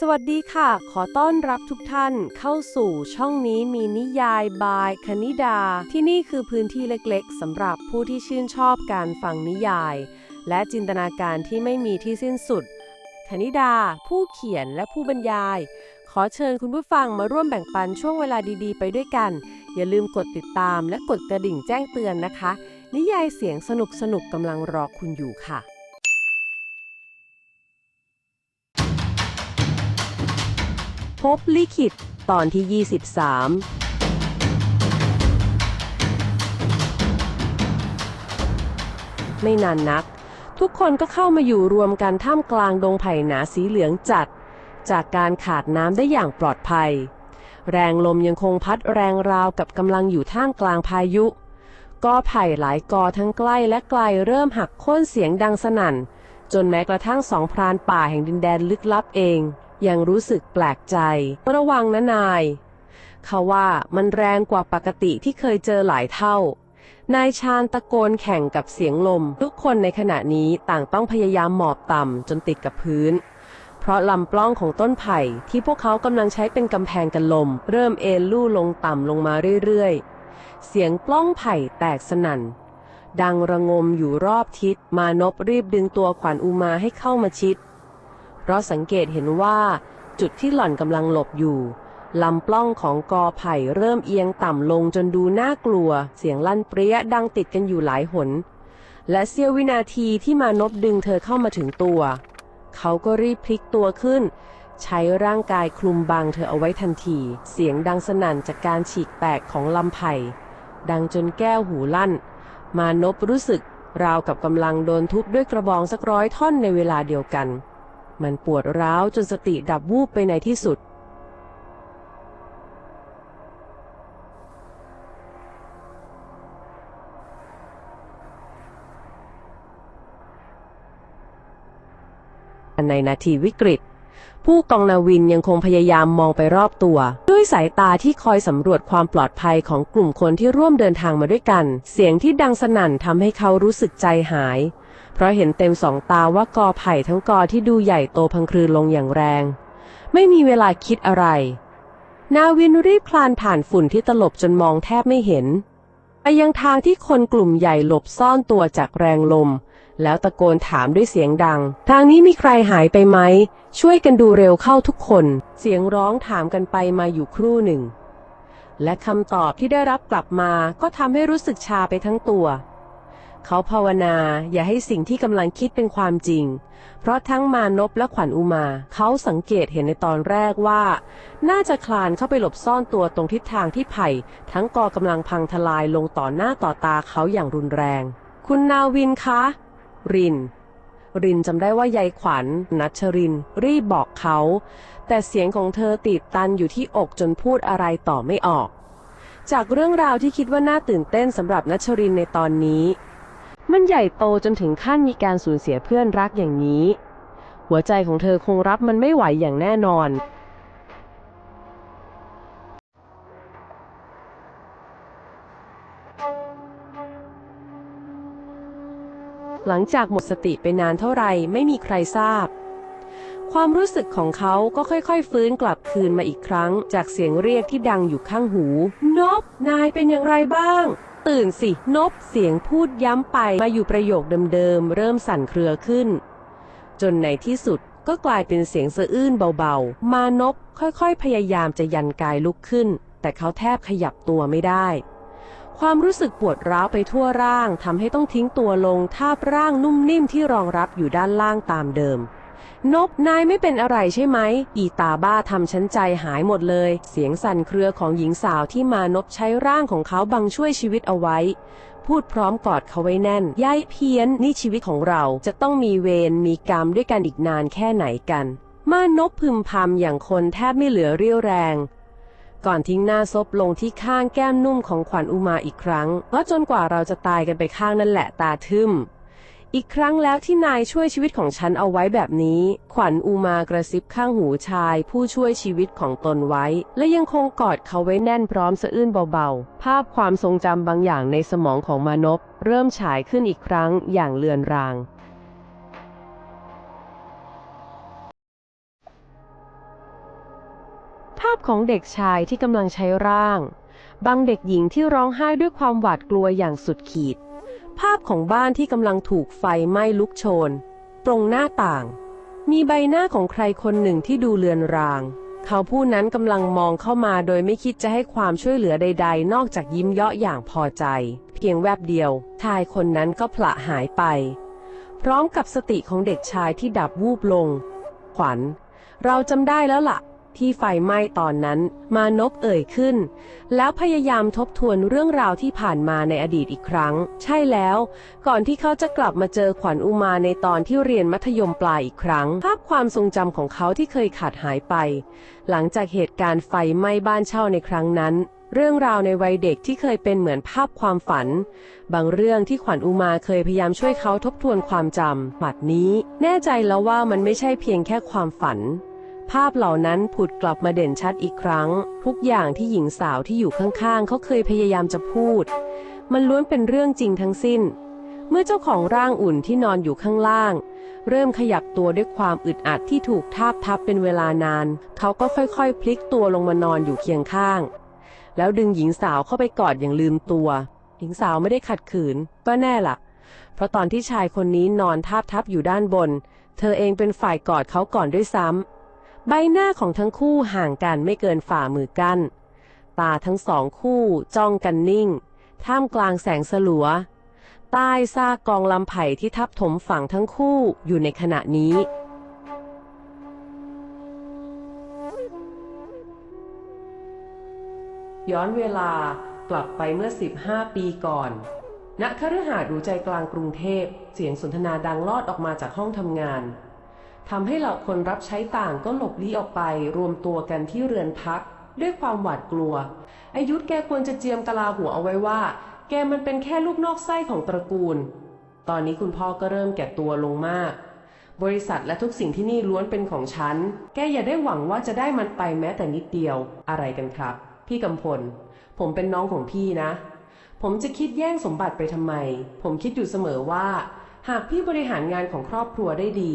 สวัสดีค่ะ ขอต้อนรับทุกท่านเข้าสู่ช่องนี้มีนิยายบายคณิดา ที่นี่คือพื้นที่เล็กๆสำหรับผู้ที่ชื่นชอบการฟังนิยาย และจินตนาการที่ไม่มีที่สิ้นสุด คณิดา ผู้เขียนและผู้บรรยาย ขอเชิญคุณผู้ฟังมาร่วมแบ่งปันช่วงเวลาดีๆ ไปด้วยกัน อย่าลืมกดติดตามและกดกระดิ่งแจ้งเตือนนะคะ นิยายเสียงสนุกๆกำลังรอคุณอยู่ค่ะ พบลิขิตตอนที่ 23ไม่นานนัก ทุกคนก็เข้ามาอยู่รวมกันท่ามกลางดงไผ่หนาสีเหลืองจัด จากการขาดน้ำได้อย่างปลอดภัย แรงลมยังคงพัดแรงราวกับกำลังอยู่ท่ามกลางพายุ กอไผ่หลายกอทั้งใกล้และไกลเริ่มหักโค่นเสียงดังสนั่น จนแม้กระทั่งสองพรานป่าแห่งดินแดนลึกลับเอง ยังรู้สึกแปลกใจ ระวังนะนาย เขาว่ามันแรงกว่าปกติที่เคยเจอหลายเท่า นายชาญตะโกนแข่งกับเสียงลม ทุกคนในขณะนี้ต่างต้องพยายามหมอบต่ำจนติดกับพื้น เพราะลำปล้องของต้นไผ่ที่พวกเขากำลังใช้เป็นกำแพงกันลม เริ่มเอ็นลู่ลงต่ำลงมาเรื่อยๆ เสียงปล้องไผ่แตกสนั่นดังระงมอยู่รอบทิศมานพรีบดึงตัวขวัญอุมาให้เข้ามาชิด เพราะสังเกตเห็นว่าจุดที่หล่อนกำลังหลบอยู่ลำปล้องของกอไผ่เริ่มเอียงต่ำลงจนดูน่ากลัว เสียงลั่นเปรี้ยดังติดกันอยู่หลายหน และเสี้ยววินาทีที่มานพดึงเธอเข้ามาถึงตัว เขาก็รีบพลิกตัวขึ้น ใช้ร่างกายคลุมบังเธอเอาไว้ทันที เสียงดังสนั่นจากการฉีกแตกของลำไผ่ ดังจนแก้วหูลั่น มานพรู้สึกราวกับกำลังโดนทุบด้วยกระบองสักร้อยท่อนในเวลาเดียวกัน มันปวดร้าวจนสติดับวูบไปในที่สุด ในนาทีวิกฤต ผู้กองนาวินยังคงพยายามมองไปรอบตัว ด้วยสายตาที่คอยสำรวจความปลอดภัยของกลุ่มคนที่ร่วมเดินทางมาด้วยกัน เสียงที่ดังสนั่นทำให้เขารู้สึกใจหาย เพราะเห็นเต็มสองตาว่ากอไผ่ทั้งกอที่ดูใหญ่โตพังคลืนลงอย่างแรง ไม่มีเวลาคิดอะไร นาวินรีบคลานผ่านฝุ่นที่ตลบจนมองแทบไม่เห็นไปยังทางที่คนกลุ่มใหญ่หลบซ่อนตัวจากแรงลม แล้วตะโกนถามด้วยเสียงดัง ทางนี้มีใครหายไปไหม ช่วยกันดูเร็วเข้าทุกคน เสียงร้องถามกันไปมาอยู่ครู่หนึ่ง และคำตอบที่ได้รับกลับมาก็ทำให้รู้สึกชาไปทั้งตัว เขาภาวนาอย่าให้สิ่งที่กำลังคิดเป็นความจริง เพราะทั้งมานพและขวัญอุมา เขาสังเกตเห็นในตอนแรกว่า น่าจะคลานเข้าไปหลบซ่อนตัวตรงทิศทางที่ไผ่ ทั้งกอกำลังพังทลายลงต่อหน้าต่อตาเขาอย่างรุนแรง คุณนาวินคะ ริน รินจำได้ว่ายายขวัญนัชริน รีบบอกเขา แต่เสียงของเธอติดตันอยู่ที่อกจนพูดอะไรต่อไม่ออก จากเรื่องราวที่คิดว่าน่าตื่นเต้นสำหรับนัชรินในตอนนี้ มันใหญ่โตจนถึงขั้นมีการสูญเสียเพื่อนรักอย่างนี้ หัวใจของเธอคงรับมันไม่ไหวอย่างแน่นอน หลังจากหมดสติไปนานเท่าไหร่ไม่มีใครทราบ ความรู้สึกของเขาก็ค่อยๆ ฟื้นกลับคืนมาอีกครั้ง จากเสียงเรียกที่ดังอยู่ข้างหู นบ นายเป็นอย่างไรบ้าง ตื่นสิ นบ เสียงพูดย้ำไปมาอยู่ประโยคเดิมๆ เริ่มสั่นเครือขึ้น จนในที่สุดก็กลายเป็นเสียงสะอื้นเบาๆ มานพค่อยๆ พยายามจะยันกายลุกขึ้น แต่เขาแทบขยับตัวไม่ได้ ความรู้สึกปวดร้าวไปทั่วร่างทำให้ต้องทิ้งตัวลงทาบร่างนุ่มนิ่มที่รองรับอยู่ด้านล่างตามเดิมนบนายไม่เป็นอะไรใช่ไหม อีตาบ้าทำฉันใจหายหมดเลย เสียงสั่นเครือของหญิงสาวที่มานพใช้ร่างของเขาบังช่วยชีวิตเอาไว้ พูดพร้อมกอดเขาไว้แน่นยายเพี้ยนนี่ชีวิตของเราจะต้องมีเวรมีกรรมด้วยกันอีกนานแค่ไหนกัน มานพพึมพำอย่างคนแทบไม่เหลือเรี่ยวแรง ก่อนทิ้งหน้าซบลงที่ข้างแก้มนุ่มของขวัญอุมาอีกครั้งเพราะจนกว่าเราจะตายกันไปข้างนั่นแหละตาทึมอีกครั้งแล้วที่นายช่วยชีวิตของฉันเอาไว้แบบนี้ ขวัญอุมากระซิบข้างหูชาย ผู้ช่วยชีวิตของตนไว้ และยังคงกอดเขาไว้แน่นพร้อมสะอื้นเบาๆ ภาพความทรงจำบางอย่างในสมองของมานพเริ่มฉายขึ้นอีกครั้งอย่างเลือนรางาพของเด็กชายที่กำลังใช้ร่าง บางเด็กหญิงที่ร้องไห้ด้วยความหวาดกลัวอย่างสุดขีด ภาพของบ้านที่กำลังถูกไฟไหม้ลุกโชน ตรงหน้าต่าง มีใบหน้าของใครคนหนึ่งที่ดูเลือนราง เขาผู้นั้นกำลังมองเข้ามาโดยไม่คิดจะให้ความช่วยเหลือใด ๆ นอกจากยิ้มเยาะอย่างพอใจ เพียงแวบเดียว ชายคนนั้นก็ผละหายไป พร้อมกับสติของเด็กชายที่ดับวูบลง ขวัญ เราจำได้แล้วล่ะ ที่ไฟไหม้ตอนนั้น มานพเอ่ยขึ้น แล้วพยายามทบทวนเรื่องราวที่ผ่านมาในอดีตอีกครั้ง ใช่แล้ว ก่อนที่เขาจะกลับมาเจอขวัญอุมาในตอนที่เรียนมัธยมปลายอีกครั้ง ภาพความทรงจำของเขาที่เคยขาดหายไป หลังจากเหตุการณ์ไฟไหม้บ้านเช่าในครั้งนั้นเรื่องราวในวัยเด็กที่เคยเป็นเหมือนภาพความฝัน บางเรื่องที่ขวัญอุมาเคยพยายามช่วยเขาทบทวนความจำบัดนี้ แน่ใจแล้วว่ามันไม่ใช่เพียงแค่ความฝัน ภาพเหล่านั้นผุดกลับมาเด่นชัดอีกครั้ง ทุกอย่างที่หญิงสาวที่อยู่ข้างๆ เขาเคยพยายามจะพูด มันล้วนเป็นเรื่องจริงทั้งสิ้น เมื่อเจ้าของร่างอุ่นที่นอนอยู่ข้างล่าง เริ่มขยับตัวด้วยความอึดอัดที่ถูกทาบทับเป็นเวลานาน เขาก็ค่อยๆ พลิกตัวลงมานอนอยู่เคียงข้าง แล้วดึงหญิงสาวเข้าไปกอดอย่างลืมตัว หญิงสาวไม่ได้ขัดขืนก็แน่ล่ะ เพราะตอนที่ชายคนนี้นอนทาบทับอยู่ด้านบน เธอเองเป็นฝ่ายกอดเขาก่อนด้วยซ้ำ ใบหน้าของทั้งคู่ห่างกันไม่เกินฝ่ามือกัน ตาทั้งสองคู่จ้องกันนิ่ง ท่ามกลางแสงสลัว ใต้ซากกองลำไผ่ที่ทับถมฝั่งทั้งคู่อยู่ในขณะนี้ ย้อนเวลากลับไปเมื่อ 15 ปีก่อน ณคฤหาสน์ดูใจกลางกรุงเทพ เสียงสนทนาดังลอดออกมาจากห้องทำงาน ทำให้เหล่าคนรับใช้ต่างก็หลบลี้ออกไปรวมตัวกันที่เรือนพัก ด้วยความหวาดกลัวอายุธแกควรจะเจียมกะลาหัวเอาไว้ว่า แกมันเป็นแค่ลูกนอกไส้ของตระกูล ตอนนี้คุณพ่อก็เริ่มแก่ตัวลงมาก บริษัทและทุกสิ่งที่นี่ล้วนเป็นของฉัน แกอย่าได้หวังว่าจะได้มันไปแม้แต่นิดเดียว อะไรกันครับ พี่กำพล ผมเป็นน้องของพี่นะ ผมจะคิดแย่งสมบัติไปทำไม ผมคิดอยู่เสมอว่า หากพี่บริหารงานของครอบครัวได้ดี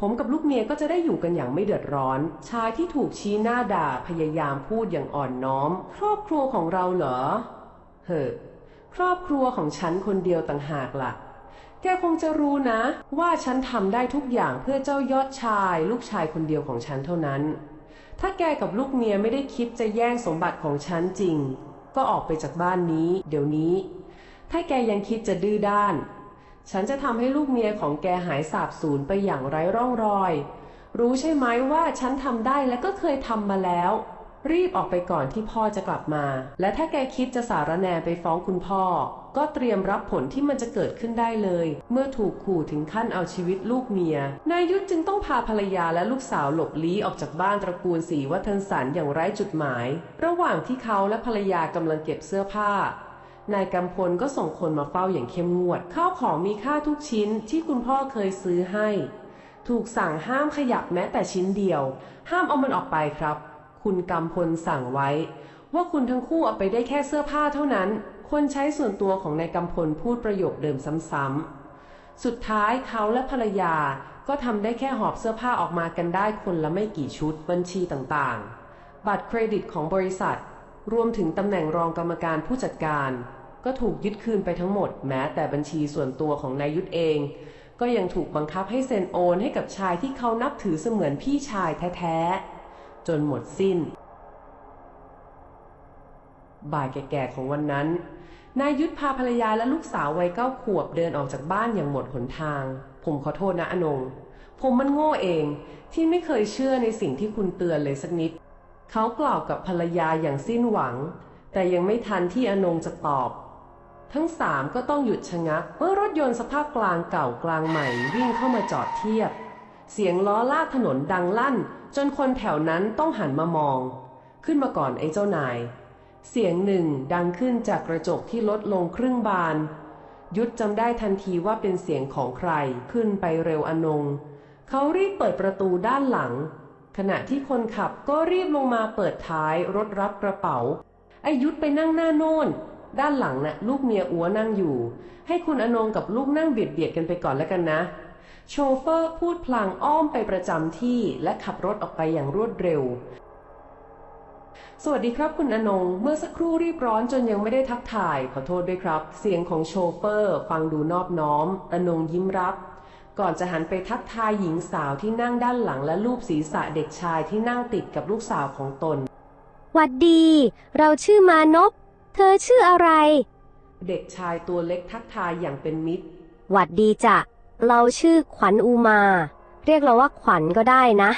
ผมกับลูกเมียก็จะได้อยู่กันอย่างไม่เดือดร้อน ชายที่ถูกชี้หน้าด่าพยายามพูดอย่างอ่อนน้อม ครอบครัวของเราเหรอ เฮ้อครอบครัวของฉันคนเดียวต่างหากล่ะ แกคงจะรู้นะ ว่าฉันทำได้ทุกอย่างเพื่อเจ้ายอดชาย ลูกชายคนเดียวของฉันเท่านั้น ถ้าแกกับลูกเมียไม่ได้คิดจะแย่งสมบัติของฉันจริง ก็ออกไปจากบ้านนี้ เดี๋ยวนี้ ถ้าแกยังคิดจะดื้อด้าน ฉันจะทำให้ลูกเมียของแกหายสาบสูญไปอย่างไร้ร่องรอย รู้ใช่ไหมว่าฉันทำได้และก็เคยทำมาแล้ว รีบออกไปก่อนที่พ่อจะกลับมา และถ้าแกคิดจะสารแนไปฟ้องคุณพ่อ ก็เตรียมรับผลที่มันจะเกิดขึ้นได้เลย เมื่อถูกขู่ถึงขั้นเอาชีวิตลูกเมีย นายยุทธจึงต้องพาภรรยาและลูกสาวหลบลี้ออกจากบ้านตระกูลศรีวัฒนสันอย่างไร้จุดหมาย ระหว่างที่เขาและภรรยากำลังเก็บเสื้อผ้า นายกำพลก็ส่งคนมาเฝ้าอย่างเข้มงวด ข้าวของมีค่าทุกชิ้นที่คุณพ่อเคยซื้อให้ ถูกสั่งห้ามขยับแม้แต่ชิ้นเดียว ห้ามเอามันออกไปครับ คุณกำพลสั่งไว้ ว่าคุณทั้งคู่เอาไปได้แค่เสื้อผ้าเท่านั้น คนใช้ส่วนตัวของนายกำพลพูดประโยคเดิมซ้ำๆ สุดท้ายเขาและภรรยาก็ทำได้แค่หอบเสื้อผ้าออกมากันได้คนละไม่กี่ชุดบัญชีต่างๆ บัตรเครดิตของบริษัท รวมถึงตำแหน่งรองกรรมการผู้จัดการ ก็ถูกยึดคืนไปทั้งหมด แม้แต่บัญชีส่วนตัวของนายยุทธเอง ก็ยังถูกบังคับให้เซ็นโอนให้กับชายที่เขานับถือเสมือนพี่ชายแท้ๆ จนหมดสิ้น บ่ายแก่ๆของวันนั้น นายยุทธพาภรรยาและลูกสาววัยเก้าขวบเดินออกจากบ้านอย่างหมดหนทาง ผมขอโทษนะอนง ผมมันโง่เองที่ไม่เคยเชื่อในสิ่งที่คุณเตือนเลยสักนิด เขากล่าวกับภรรยาอย่างสิ้นหวัง แต่ยังไม่ทันที่อนงจะตอบ ทั้งสามก็ต้องหยุดชะงักเมื่อรถยนต์สภาพกลางเก่ากลางใหม่วิ่งเข้ามาจอดเทียบ เสียงล้อลากถนนดังลั่น จนคนแถวนั้นต้องหันมามอง ขึ้นมาก่อนไอ้เจ้านาย เสียงหนึ่งดังขึ้นจากกระจกที่ลดลงครึ่งบาน ยุดจำได้ทันทีว่าเป็นเสียงของใครขึ้นไปเร็วอนง เขารีบเปิดประตูด้านหลัง ขณะที่คนขับก็รีบลงมาเปิดท้ายรถรับกระเป๋าไอยุทธไปนั่งหน้าโน่น ด้านหลังน่ะลูกเมียอัวนั่งอยู่ ให้คุณอนงกับลูกนั่งเบียดเบียดกันไปก่อนแล้วกันนะ โชเฟอร์พูดพลางอ้อมไปประจำที่และขับรถออกไปอย่างรวดเร็ว สวัสดีครับคุณอนง เมื่อสักครู่รีบร้อนจนยังไม่ได้ทักทาย ขอโทษด้วยครับ เสียงของโชเฟอร์ ฟังดูนอบน้อม อนงยิ้มรับ ก่อนจะหันไปทักทายหญิงสาวที่นั่งด้านหลังและลูบศีรษะเด็กชายที่นั่งติดกับลูกสาวของตน หวัดดี เราชื่อมานพ เธอชื่ออะไร เด็กชายตัวเล็กทักทายอย่างเป็นมิตร หวัดดีจ้ะ เราชื่อขวัญอุมา เรียกเราว่าขวัญก็ได้นะ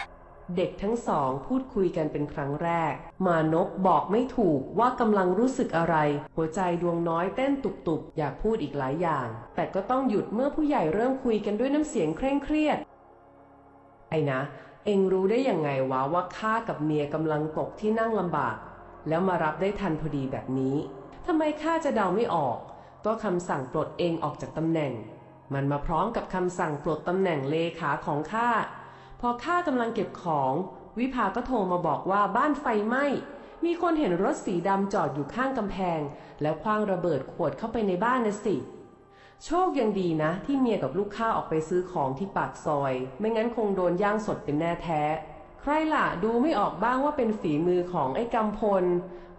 เด็กทั้งสองพูดคุยกันเป็นครั้งแรก มานพบอกไม่ถูกว่ากำลังรู้สึกอะไร หัวใจดวงน้อยเต้นตุบๆ อยากพูดอีกหลายอย่าง แต่ก็ต้องหยุดเมื่อผู้ใหญ่เริ่มคุยกันด้วยน้ำเสียงเคร่งเครียด ไอ้นะ เองรู้ได้ยังไงวะว่าข้ากับเมียกำลังตกที่นั่งลำบาก แล้วมารับได้ทันพอดีแบบนี้ทำไมข้าจะเดาไม่ออก ก็คำสั่งปลดเองออกจากตำแหน่ง มันมาพร้อมกับคำสั่งปลดตำแหน่งเลขาของข้าพอข้ากำลังเก็บของ วิภาก็โทรมาบอกว่าบ้านไฟไหม้มีคนเห็นรถสีดำจอดอยู่ข้างกำแพง แล้วคว้างระเบิดขวดเข้าไปในบ้านนะสิ โชคยังดีนะ ที่เมียกับลูกค้าออกไปซื้อของที่ปากซอย ไม่งั้นคงโดนย่างสดเป็นแน่แท้ รล่ะดูไม่ออกบ้างว่าเป็นฝีมือของไอ้กำพล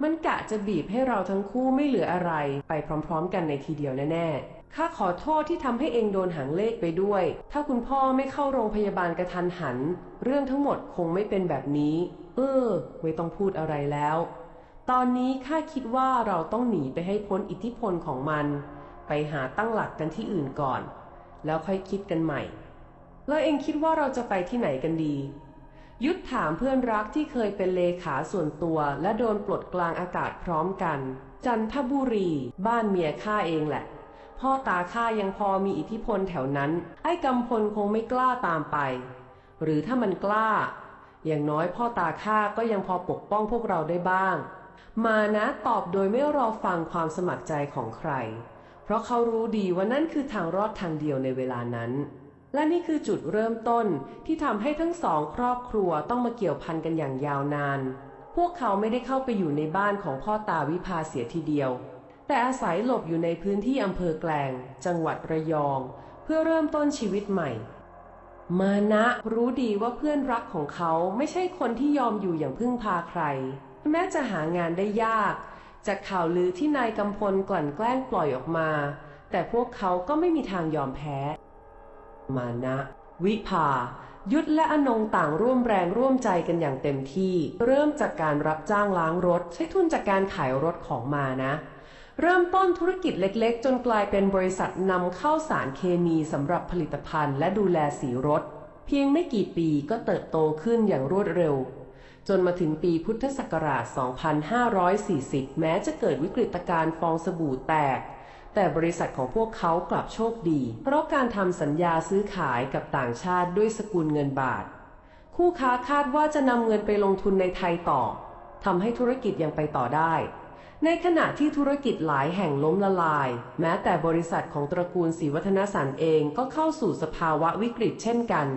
มันกะจะบีบให้เราทั้งคู่ไม่เหลืออะไร ไปพร้อมๆ กันในทีเดียวแน่ๆ ข้าขอโทษที่ทำให้เองโดนหางเลขไปด้วย ถ้าคุณพ่อไม่เข้าโรงพยาบาลกระทันหัน เรื่องทั้งหมดคงไม่เป็นแบบนี้ เออ ไม่ต้องพูดอะไรแล้ว ตอนนี้ข้าคิดว่าเราต้องหนีไปให้พ้นอิทธิพลของมัน ไปหาตั้งหลักกันที่อื่นก่อน แล้วค่อยคิดกันใหม่ แล้วเองคิดว่าเราจะไปที่ไหนกันดี ยุทธถามเพื่อนรักที่เคยเป็นเลขาส่วนตัว และโดนปลดกลางอากาศพร้อมกัน จันทบุรี บ้านเมียข้าเองแหละ พ่อตาข้ายังพอมีอิทธิพลแถวนั้น ไอ้กำพลคงไม่กล้าตามไป หรือถ้ามันกล้า อย่างน้อยพ่อตาข้าก็ยังพอปกป้องพวกเราได้บ้าง มานะตอบโดยไม่รอฟังความสมัครใจของใคร เพราะเขารู้ดีว่านั่นคือทางรอดทางเดียวในเวลานั้น และนี่คือจุดเริ่มต้นที่ทำให้ทั้งสองครอบครัวต้องมาเกี่ยวพันกันอย่างยาวนาน พวกเขาไม่ได้เข้าไปอยู่ในบ้านของพ่อตาวิภาเสียทีเดียว แต่อาศัยหลบอยู่ในพื้นที่อำเภอแกลง จังหวัดระยอง เพื่อเริ่มต้นชีวิตใหม่ มานะรู้ดีว่าเพื่อนรักของเขาไม่ใช่คนที่ยอมอยู่อย่างพึ่งพาใคร แม้จะหางานได้ยาก จากข่าวลือที่นายกำพลกลั่นแกล้งปล่อยออกมา แต่พวกเขาก็ไม่มีทางยอมแพ้ มานะ วิภา ยุทธและอนงต่างร่วมแรงร่วมใจกันอย่างเต็มที่ เริ่มจากการรับจ้างล้างรถ ใช้ทุนจากการขายรถของมานะ เริ่มต้นธุรกิจเล็กๆ จนกลายเป็นบริษัทนำเข้าสารเคมีสำหรับผลิตภัณฑ์ และดูแลสีรถ เพียงไม่กี่ปีก็เติบโตขึ้นอย่างรวดเร็วจนมาถึงปีพุทธศักราช 2540 แม้จะเกิดวิกฤตการณ์ฟองสบู่แตก แต่บริษัทของพวกเขากลับโชคดี เพราะการทำสัญญาซื้อขายกับต่างชาติด้วยสกุลเงินบาท คู่ค้าคาดว่าจะนำเงินไปลงทุนในไทยต่อทำให้ธุรกิจยังไปต่อได้ ในขณะที่ธุรกิจหลายแห่งล้มละลาย แม้แต่บริษัทของตระกูลศรีวัฒนสันเองก็เข้าสู่สภาวะวิกฤตเช่นกัน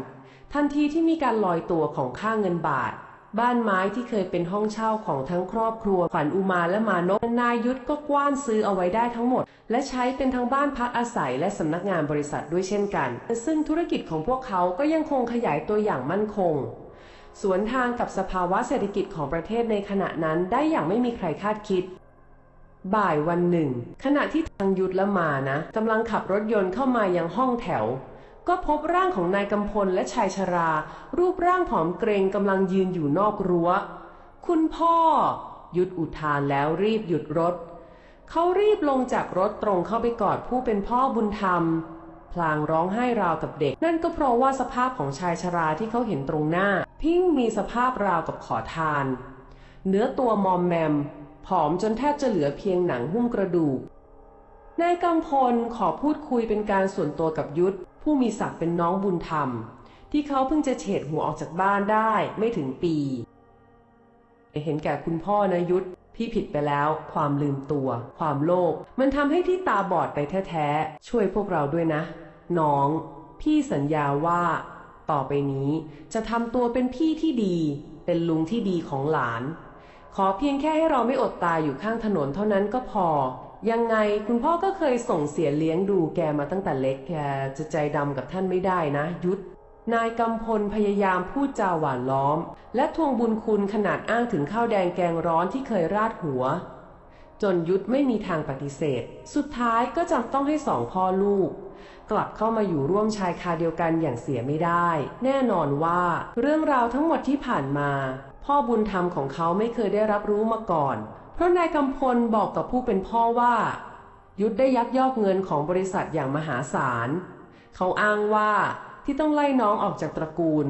ทันทีที่มีการลอยตัวของค่าเงินบาท บ้านไม้ที่เคยเป็นห้องเช่าของทั้งครอบครัวขวัญอุมาและมานพนายยุทธก็กว้านซื้อเอาไว้ได้ทั้งหมด และใช้เป็นทั้งบ้านพักอาศัยและสำนักงานบริษัทด้วยเช่นกัน ซึ่งธุรกิจของพวกเขาก็ยังคงขยายตัวอย่างมั่นคง สวนทางกับสภาวะเศรษฐกิจของประเทศในขณะนั้นได้อย่างไม่มีใครคาดคิดบ่ายวันหนึ่ง ขณะที่ทางยุทธและมานะกำลังขับรถยนต์เข้ามายังห้องแถว ก็พบร่างของนายกำพลและชายชรา รูปร่างผอมเกรงกำลังยืนอยู่นอกรั้ว คุณพ่อยุดอุทานแล้วรีบหยุดรถ เขารีบลงจากรถตรงเข้าไปกอดผู้เป็นพ่อบุญธรรม พลางร้องไห้ราวกับเด็ก นั่นก็เพราะว่าสภาพของชายชราที่เขาเห็นตรงหน้า พิ้งมีสภาพราวกับขอทาน เนื้อตัวมอมแมม ผอมจนแทบจะเหลือเพียงหนังหุ้มกระดูกนายกำพลขอพูดคุยเป็นการส่วนตัวกับยุทธ ผู้มีศักดิ์เป็นน้องบุญธรรม ที่เขาเพิ่งจะเฉดหัวออกจากบ้านได้ไม่ถึงปี เห็นแก่คุณพ่อนะยุทธพี่ผิดไปแล้ว ความลืมตัว ความโลภมันทำให้พี่ตาบอดไปแท้ๆ ช่วยพวกเราด้วยนะ น้อง พี่สัญญาว่า ต่อไปนี้จะทำตัวเป็นพี่ที่ดี เป็นลุงที่ดีของหลาน ขอเพียงแค่ให้เราไม่อดตายอยู่ข้างถนนเท่านั้นก็พอ ยังไงคุณพ่อก็เคยส่งเสียเลี้ยงดูแกมาตั้งแต่เล็กแกจะใจดำกับท่านไม่ได้นะ ยุทธนายกำพลพยายามพูดจาหวานล้อม และทวงบุญคุณขนาดอ้างถึงข้าวแดงแกงร้อนที่เคยราดหัว จนยุทธไม่มีทางปฏิเสธ สุดท้ายก็จำต้องให้สองพ่อลูก กลับเข้ามาอยู่ร่วมชายคาเดียวกันอย่างเสียไม่ได้ แน่นอนว่าเรื่องราวทั้งหมดที่ผ่านมา พ่อบุญธรรมของเขาไม่เคยได้รับรู้มาก่อน เพราะนายกำพลบอกกับผู้เป็นพ่อว่า ยุทธได้ยักยอกเงินของบริษัทอย่างมหาศาล เขาอ้างว่าที่ต้องไล่น้องออกจากตระกูล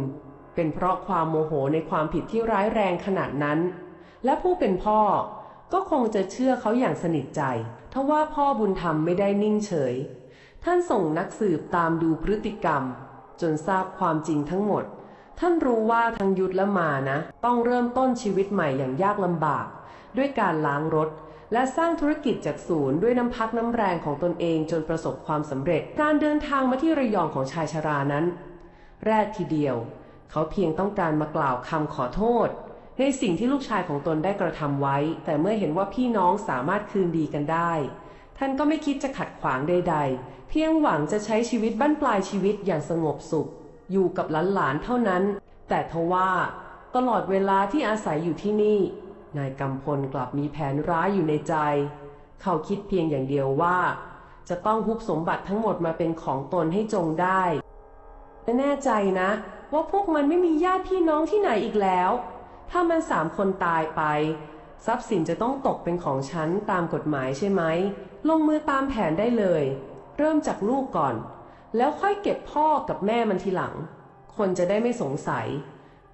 เป็นเพราะความโมโหในความผิดที่ร้ายแรงขนาดนั้น และผู้เป็นพ่อก็คงจะเชื่อเขาอย่างสนิทใจทว่าพ่อบุญธรรมไม่ได้นิ่งเฉย ท่านส่งนักสืบตามดูพฤติกรรม จนทราบความจริงทั้งหมด ท่านรู้ว่าทั้งยุทธและมานะ ต้องเริ่มต้นชีวิตใหม่อย่างยากลำบาก ด้วยการล้างรถ และสร้างธุรกิจจากศูนย์ด้วยน้ำพักน้ำแรงของตนเองจนประสบความสำเร็จ การเดินทางมาที่ระยองของชายชรานั้น แรกทีเดียว เขาเพียงต้องการมากล่าวคำขอโทษ ในสิ่งที่ลูกชายของตนได้กระทำไว้ แต่เมื่อเห็นว่าพี่น้องสามารถคืนดีกันได้ ท่านก็ไม่คิดจะขัดขวางใด ๆ เพียงหวังจะใช้ชีวิตบั้นปลายชีวิตอย่างสงบสุข อยู่กับหลานๆเท่านั้น แต่ทว่าตลอดเวลาที่อาศัยอยู่ที่นี่ นายกำพลกลับมีแผนร้ายอยู่ในใจ เขาคิดเพียงอย่างเดียวว่า จะต้องฮุบสมบัติทั้งหมดมาเป็นของตนให้จงได้และแน่ใจนะ ว่าพวกมันไม่มีญาติพี่น้องที่ไหนอีกแล้ว ถ้ามันสามคนตายไป ทรัพย์สินจะต้องตกเป็นของฉันตามกฎหมายใช่ไหม ลงมือตามแผนได้เลย เริ่มจากลูกก่อน แล้วค่อยเก็บพ่อกับแม่มันทีหลัง คนจะได้ไม่สงสัย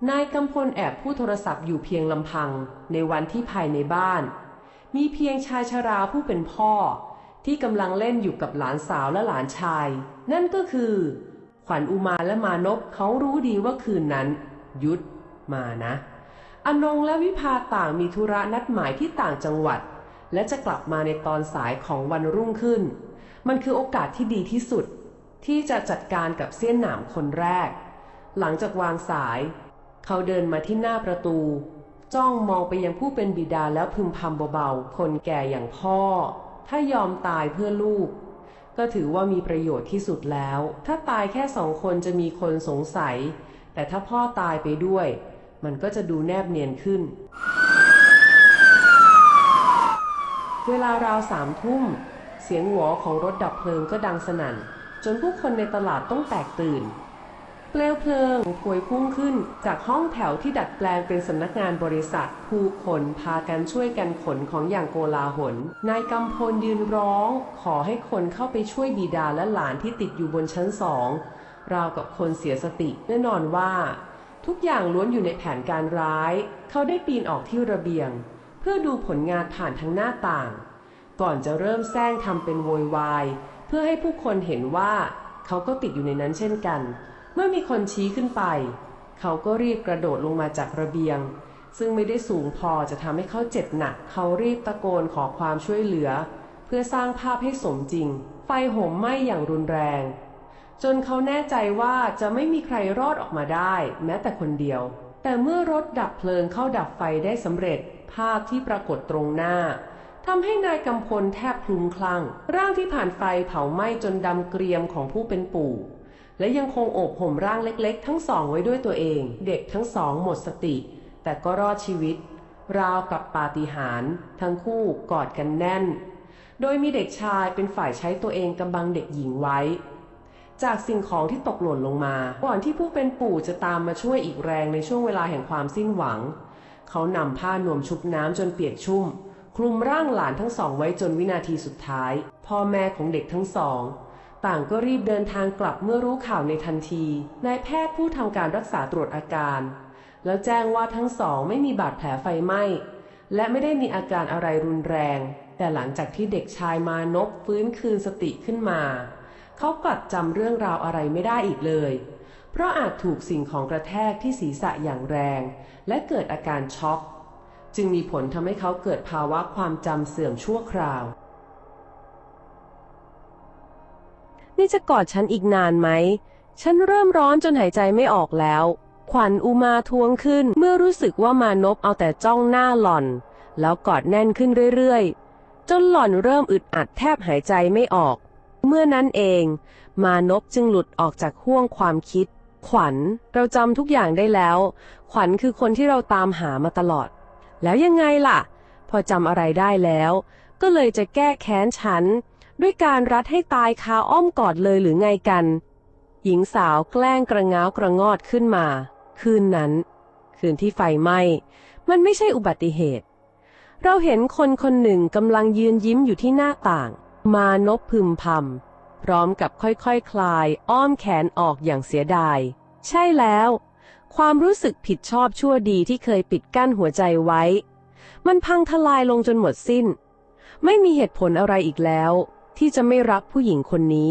นายกำพลแอบพูดโทรศัพท์อยู่เพียงลำพังในวันที่ภายในบ้าน มีเพียงชายชราผู้เป็นพ่อ ที่กำลังเล่นอยู่กับหลานสาวและหลานชาย นั่นก็คือ ขวัญอุมาและมานพเขารู้ดีว่าคืนนั้น ยุดมานะ อนงและวิภาต่างมีธุระนัดหมายที่ต่างจังหวัด และจะกลับมาในตอนสายของวันรุ่งขึ้น มันคือโอกาสที่ดีที่สุด ที่จะจัดการกับเสี้ยนหนามคนแรก หลังจากวางสาย เขาเดินมาที่หน้าประตู จ้องมองไปยังผู้เป็นบิดาแล้วพึมพำเบาๆ คนแก่อย่างพ่อ ถ้ายอมตายเพื่อลูก ก็ถือว่ามีประโยชน์ที่สุดแล้ว ถ้าตายแค่สองคนจะมีคนสงสัย แต่ถ้าพ่อตายไปด้วย มันก็จะดูแนบเนียนขึ้น เวลาราวสามทุ่มเสียงหวอของรถดับเพลิงก็ดังสนั่น จนผู้คนในตลาดต้องแตกตื่น เปลวเพลิงพวยพุ่งขึ้นจากห้องแถวที่ดัดแปลงเป็นสำนักงานบริษัท ผู้คนพากันช่วยกันขนของอย่างโกลาหล นายกำพลยืนร้อง ขอให้คนเข้าไปช่วยบิดาและหลานที่ติดอยู่บนชั้นสองราวกับคนเสียสติแน่นอนว่า ทุกอย่างล้วนอยู่ในแผนการร้าย เขาได้ปีนออกที่ระเบียง เพื่อดูผลงานผ่านทางหน้าต่าง ก่อนจะเริ่มแซงทำเป็นโวยวาย เพื่อให้ผู้คนเห็นว่าเขาก็ติดอยู่ในนั้นเช่นกัน เมื่อมีคนชี้ขึ้นไป เขาก็รีบกระโดดลงมาจากระเบียง ซึ่งไม่ได้สูงพอจะทำให้เขาเจ็บหนัก เขารีบตะโกนขอความช่วยเหลือ เพื่อสร้างภาพให้สมจริง ไฟโหมไหม้อย่างรุนแรง จนเขาแน่ใจว่าจะไม่มีใครรอดออกมาได้ แม้แต่คนเดียว แต่เมื่อรถดับเพลิงเข้าดับไฟได้สำเร็จ ภาพที่ปรากฏตรงหน้า ทำให้นายกำพลแทบคลุ้มคลั่ง ร่างที่ผ่านไฟเผาไหม้จนดำเกรียมของผู้เป็นปู่ และยังคงโอบห่มร่างเล็กๆ ทั้งสองไว้ด้วยตัวเอง เด็กทั้งสองหมดสติ แต่ก็รอดชีวิต ราวกับปาฏิหาริย์ทั้งคู่กอดกันแน่น โดยมีเด็กชายเป็นฝ่ายใช้ตัวเองกำบังเด็กหญิงไว้ จากสิ่งของที่ตกหล่นลงมา ก่อนที่ผู้เป็นปู่จะตามมาช่วยอีกแรงในช่วงเวลาแห่งความสิ้นหวัง เขานำผ้านวมชุบน้ำจนเปียกชุ่ม คลุมร่างหลานทั้งสองไว้จนวินาทีสุดท้าย พ่อแม่ของเด็กทั้งสอง ต่างก็รีบเดินทางกลับเมื่อรู้ข่าวในทันทีนายแพทย์ผู้ทำการรักษาตรวจอาการ แล้วแจ้งว่าทั้งสองไม่มีบาดแผลไฟไหม้ และไม่ได้มีอาการอะไรรุนแรง แต่หลังจากที่เด็กชายมานพฟื้นคืนสติขึ้นมา เขากลับจำเรื่องราวอะไรไม่ได้อีกเลย เพราะอาจถูกสิ่งของกระแทกที่ศีรษะอย่างแรง และเกิดอาการช็อก จึงมีผลทำให้เขาเกิดภาวะความจำเสื่อมชั่วคราว นี่จะกอดฉันอีกนานไหม ฉันเริ่มร้อนจนหายใจไม่ออกแล้ว ขวัญอุมาทวงขึ้นเมื่อรู้สึกว่ามานพเอาแต่จ้องหน้าหล่อน แล้วกอดแน่นขึ้นเรื่อยๆ จนหล่อนเริ่มอึดอัดแทบหายใจไม่ออก เมื่อนั้นเอง มานพจึงหลุดออกจากห่วงความคิด ขวัญเราจำทุกอย่างได้แล้ว ขวัญคือคนที่เราตามหามาตลอด แล้วยังไงล่ะ พอจำอะไรได้แล้ว ก็เลยจะแก้แค้นฉัน ด้วยการรัดให้ตายคาอ้อมกอดเลยหรือไงกัน หญิงสาวแกล้งกระง้าวกระงอดขึ้นมา คืนนั้น คืนที่ไฟไหม้มันไม่ใช่อุบัติเหตุ เราเห็นคนคนหนึ่งกำลังยืนยิ้มอยู่ที่หน้าต่าง มานพพึมพำพร้อมกับค่อยๆคคลาย อ้อมแขนออกอย่างเสียดาย ใช่แล้ว ความรู้สึกผิดชอบชั่วดีที่เคยปิดกั้นหัวใจไว้ มันพังทลายลงจนหมดสิ้น ไม่มีเหตุผลอะไรอีกแล้ว ที่จะไม่รักผู้หญิงคนนี้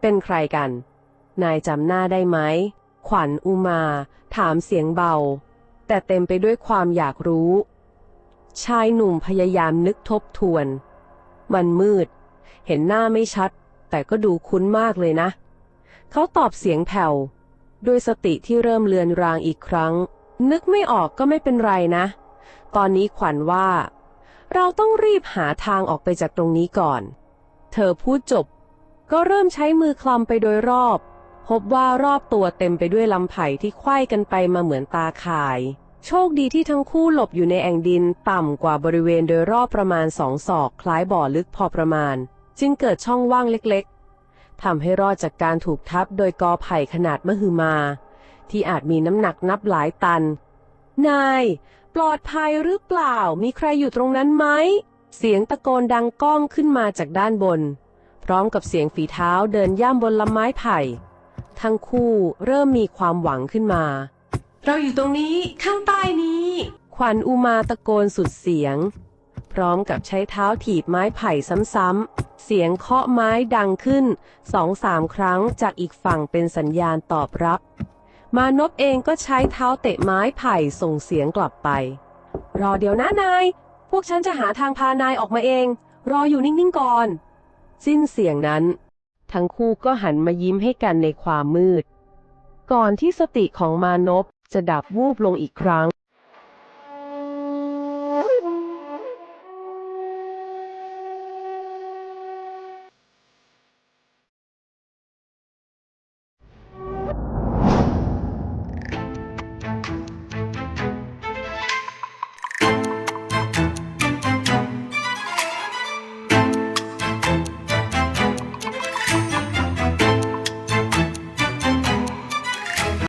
เป็นใครกัน นายจำหน้าได้ไหม ขวัญอุมา ถามเสียงเบา แต่เต็มไปด้วยความอยากรู้ ชายหนุ่มพยายามนึกทบทวน มันมืด เห็นหน้าไม่ชัด แต่ก็ดูคุ้นมากเลยนะ เขาตอบเสียงแผ่ว ด้วยสติที่เริ่มเลือนรางอีกครั้ง นึกไม่ออกก็ไม่เป็นไรนะ ตอนนี้ขวัญว่า เราต้องรีบหาทางออกไปจากตรงนี้ก่อน เธอพูดจบ ก็เริ่มใช้มือคลำไปโดยรอบ พบว่ารอบตัวเต็มไปด้วยลำไผ่ที่ไขว้กันไปมาเหมือนตาข่าย โชคดีที่ทั้งคู่หลบอยู่ในแอ่งดินต่ำกว่าบริเวณโดยรอบประมาณสองศอกคล้ายบ่อลึกพอประมาณ จึงเกิดช่องว่างเล็กๆ ทำให้รอดจากการถูกทับโดยกอไผ่ขนาดมหึมา ที่อาจมีน้ำหนักนับหลายตัน นาย ปลอดภัยหรือเปล่า มีใครอยู่ตรงนั้นไหม เสียงตะโกนดังก้องขึ้นมาจากด้านบน พร้อมกับเสียงฝีเท้าเดินย่ำบนลำไม้ไผ่ ทั้งคู่เริ่มมีความหวังขึ้นมา เราอยู่ตรงนี้ข้างใต้นี้ ขวัญอุมาตะโกนสุดเสียง พร้อมกับใช้เท้าถีบไม้ไผ่ซ้ำๆ เสียงเคาะไม้ดังขึ้นสองสามครั้งจากอีกฝั่งเป็นสัญญาณตอบรับ มานพเองก็ใช้เท้าเตะไม้ไผ่ส่งเสียงกลับไป รอเดี๋ยวนะนาย พวกฉันจะหาทางพานายออกมาเอง รออยู่นิ่งๆก่อน สิ้นเสียงนั้น ทั้งคู่ก็หันมายิ้มให้กันในความมืด ก่อนที่สติของมานพจะดับวูบลงอีกครั้ง